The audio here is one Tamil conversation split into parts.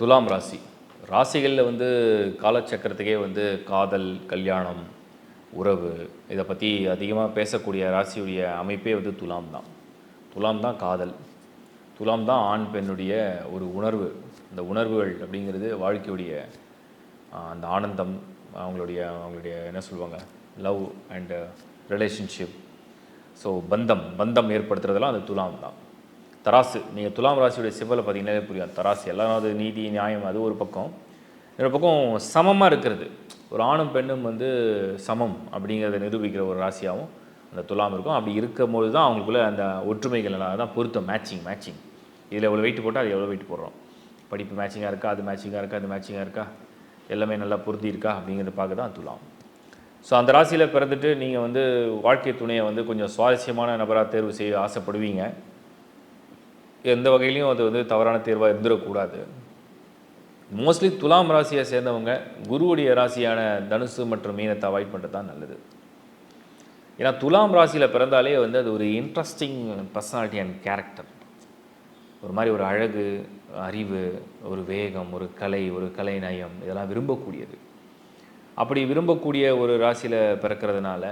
துலாம் ராசி. ராசிகளில் வந்து காலச்சக்கரத்துக்கே வந்து காதல் கல்யாணம் உறவு இதை பற்றி அதிகமாக பேசக்கூடிய ராசியுடைய அமைப்பே வந்து துலாம் தான். துலாம் தான் காதல். துலாம் தான் ஆண் பெண்ணுடைய ஒரு உணர்வு. அந்த உணர்வுகள் அப்படிங்கிறது வாழ்க்கையுடைய அந்த ஆனந்தம் அவங்களுடைய அவங்களுடைய என்ன சொல்லுவாங்க? Love and relationship. ஸோ பந்தம் பந்தம் ஏற்படுத்துறதெல்லாம் அந்த துலாம் தான். தராசு. நீங்கள் துலாம் ராசியுடைய சிவலை பார்த்தீங்கன்னாலே புரியும். தராசு. எல்லாம் அது நீதி நியாயம் அது ஒரு பக்கம். இன்னொரு பக்கம் சமமாக இருக்கிறது. ஒரு ஆணும் பெண்ணும் வந்து சமம் அப்படிங்கிறத நிரூபிக்கிற ஒரு ராசியாகவும் அந்த துலாம் இருக்கும். அப்படி இருக்கும்போது தான் அவங்களுக்குள்ள அந்த ஒற்றுமைகள் எல்லாம் தான் பொருத்தம். மேட்சிங் மேட்சிங் இதில் எவ்வளோ வெயிட் போட்டால் அது எவ்வளோ வெயிட் போடுறோம். படிப்பு மேட்சிங்காக இருக்கா? அது மேட்சிங்காக இருக்கா? அது மேட்சிங்காக இருக்கா? எல்லாமே நல்லா பொருத்தி இருக்கா? அப்படிங்கிறத பார்க்க தான் துலாம். ஸோ அந்த ராசியில் பிறந்துட்டு நீங்கள் வந்து வாழ்க்கை துணையை வந்து கொஞ்சம் சுவாரஸ்யமான நபராக தேர்வு செய்ய ஆசைப்படுவீங்க. எந்த வகையிலையும் அது வந்து தவறான தேர்வாக இருந்துடக்கூடாது. மோஸ்ட்லி துலாம் ராசியை சேர்ந்தவங்க குருவுடைய ராசியான தனுசு மற்றும் மீனத்தை அவாய்ட் பண்ணுறது தான் நல்லது. ஏன்னா துலாம் ராசியில் பிறந்தாலே வந்து அது ஒரு இன்ட்ரெஸ்டிங் பர்சனாலிட்டி அண்ட் கேரக்டர் ஒரு மாதிரி ஒரு அழகு அறிவு ஒரு வேகம் ஒரு கலை ஒரு கலை நயம் இதெல்லாம் விரும்பக்கூடியது. அப்படி விரும்பக்கூடிய ஒரு ராசியில் பிறக்கிறதுனால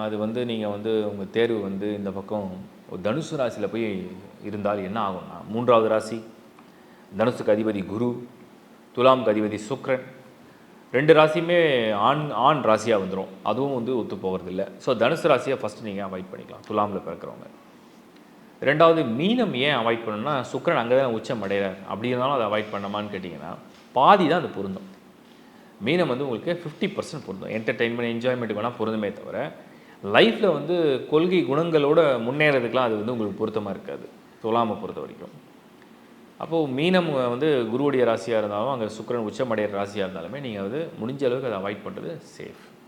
அது வந்து நீங்கள் வந்து உங்கள் தேர்வு வந்து இந்த பக்கம் தனுசு ராசியில் போய் இருந்தால் என்ன ஆகும்னா மூன்றாவது ராசி. தனுசுக்கு அதிபதி குரு துலாம்க்கு அதிபதி சுக்ரன். ரெண்டு ராசியுமே ஆண் ஆண் ராசியாக வந்துடும் அதுவும் வந்து ஒத்து போகிறதில்ல ஸோ தனுசு ராசியை ஃபஸ்ட்டு நீங்கள் அவாய்ட் பண்ணிக்கலாம். துலாமில் பிறக்கிறவங்க. ரெண்டாவது மீனம் ஏன் அவாய்ட் பண்ணணும்னா சுக்கரன் அங்கே தான் உச்சம் அடைகிறார். அப்படி இருந்தாலும் அதை அவாய்ட் பண்ணமான்னு கேட்டிங்கன்னா பாதி தான் அது பொருந்தும். மீனம் வந்து உங்களுக்கு ஃபிஃப்டி பர்சன்ட் பொருந்தும். என்டர்டெயின்மெண்ட் என்ஜாய்மெண்ட் வேணால் பொருந்துமே தவிர லைஃப்பில் வந்து கொள்கை குணங்களோட முன்னேறதுக்கெலாம் அது வந்து உங்களுக்கு பொருத்தமாக இருக்காது. துலாமை பொறுத்த வரைக்கும். அப்போது மீனம் வந்து குருவுடைய ராசியாக இருந்தாலும் அங்கே சுக்கிரன் உச்சமடைகிற ராசியாக இருந்தாலுமே நீங்கள் வந்து முடிஞ்ச அளவுக்கு அதை அவாய்ட் பண்ணுறது சேஃப்